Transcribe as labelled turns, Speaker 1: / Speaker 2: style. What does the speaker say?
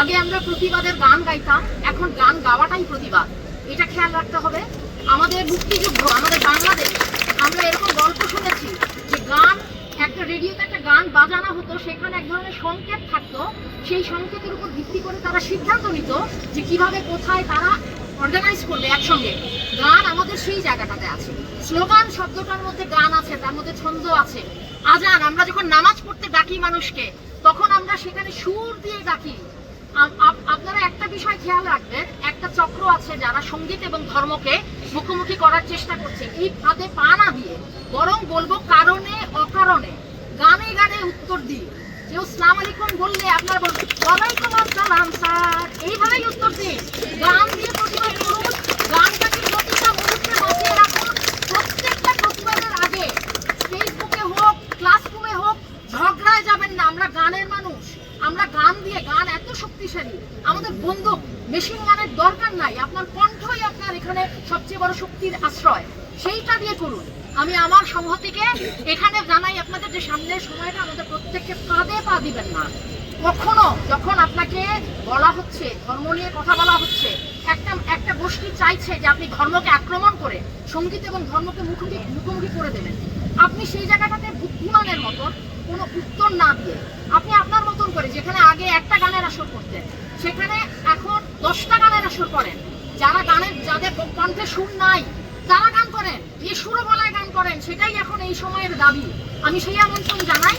Speaker 1: আগে আমরা প্রতিবাদের গান গাইতাম, এখন গান গাওয়াটাই প্রতিবাদ। এটা খেয়াল রাখতে হবে। আমাদের মুক্তিযুদ্ধ, আমাদের বাংলাদেশ, আমরা এরকম গল্প শুনেছি যে গান, একটা রেডিওতে একটা গান বাজানো হতো, সেখানে এক ধরনের সংকেত থাকতো। সেই সংকেতের উপর ভিত্তি করে তারা সিদ্ধান্ত নিত যে কীভাবে, কোথায় তারা অর্গানাইজ করবে একসঙ্গে। গান আমাদের সেই জায়গাটাতে আছে। স্লোগান শব্দটার মধ্যে গান আছে, তার মধ্যে ছন্দ আছে। আজান আমরা যখন নামাজ পড়তে ডাকি মানুষকে, তখন আমরা সেখানে সুর দিয়ে ডাকি। আপনারা একটা বিষয় খেয়াল রাখবেন, একটা চক্র আছে যারা সংগীত এবং ধর্মকে মুখোমুখি করার চেষ্টা করছে। এই ফাঁদে পা না দিয়ে, বরং বলব কারণে, অকারণে, গানে গানে উত্তর দিয়ে। কেউ সালাম আলাইকুম বললে আপনারা বলবেন, ওয়ালাইকুম আসসালাম স্যার। এইভাবেই উত্তর দিন গান দিয়ে প্রতিবাদ করুন, গানটাকে প্রতিটা মুহূর্তে বাঁচিয়ে রাখুন। প্রত্যেকটা প্রতিবাদের আগে ফেসবুকে হোক ক্লাসরুমে হোক, ঝগড়ায় যাবেন না। আমরা মানুষ আমরা গান দিয়ে গান এত শক্তিশালী, আমাদের বন্দুক মেশিন গানের দরকার নাই, আপনার কণ্ঠই আপনার এখানে সবচেয়ে বড় শক্তির আশ্রয়। সেইটা দিয়ে করুন আমি আমার সংহতিকে এখানে জানাই, আপনাদের যে সামনের সময়টা, আমাদের প্রত্যেককে পাদে পা দিবেন না। কখনো যখন আপনাকে বলা হচ্ছে, ধর্ম নিয়ে কথা বলা হচ্ছে, একটা একটা গোষ্ঠী চাইছে যে আপনি ধর্মকে আক্রমণ করে, সংগীত এবং ধর্মকে মুখোমুখি মুখোমুখি করে দেবেন। আপনি সেই জায়গাটাতে বুদ্ধিমানের মতন কোনো উত্তর না দিয়ে, আপনি আপনার করে, যেখানে আগে একটা গানের আসর করতেন, সেখানে এখন দশটা গানের আসর করেন। যারা গানের, যাদের কণ্ঠে সুর নাই, তারা গান করেন, যে সুরবলায় গান করেন, সেটাই এখন এই সময়ের দাবি। আমি সেই আমন্ত্রণ জানাই।